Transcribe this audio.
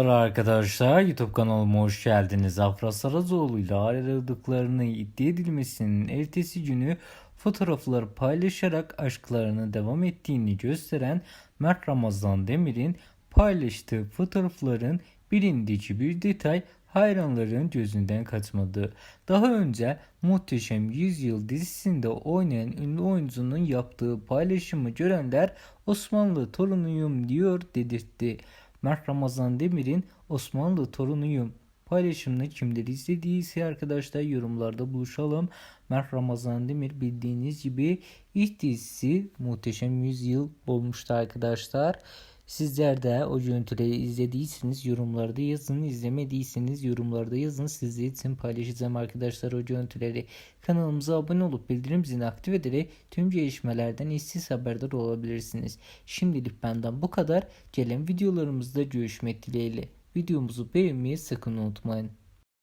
Merhaba Arkadaşlar YouTube kanalıma hoş geldiniz. Afra Saracoğlu ile ayrıldıklarını iddia edilmesinin ertesi günü fotoğrafları paylaşarak aşklarını devam ettiğini gösteren Mert Ramazan Demir'in paylaştığı fotoğrafların bilindiği bir detay hayranların gözünden kaçmadı. Daha önce Muhteşem Yüzyıl dizisinde oynayan ünlü oyuncunun yaptığı paylaşımı görenler Osmanlı torunuyum diyor dedirtti. Mert Ramazan Demir'in Osmanlı torunuyum paylaşımını kimleri izlediyse arkadaşlar yorumlarda buluşalım. Mert Ramazan Demir bildiğiniz gibi ilk dizisi Muhteşem Yüzyıl olmuştu arkadaşlar. Sizler de o görüntüleri izlediyseniz yorumlarda yazın. izlemediyseniz yorumlarda yazın. Sizler için paylaşacağım arkadaşlar o görüntüleri. Kanalımıza abone olup bildirim zilini aktif ederek tüm gelişmelerden işsiz haberdar olabilirsiniz. Şimdilik benden bu kadar. Gelen videolarımızda görüşmek dileğiyle. Videomuzu beğenmeyi sakın unutmayın.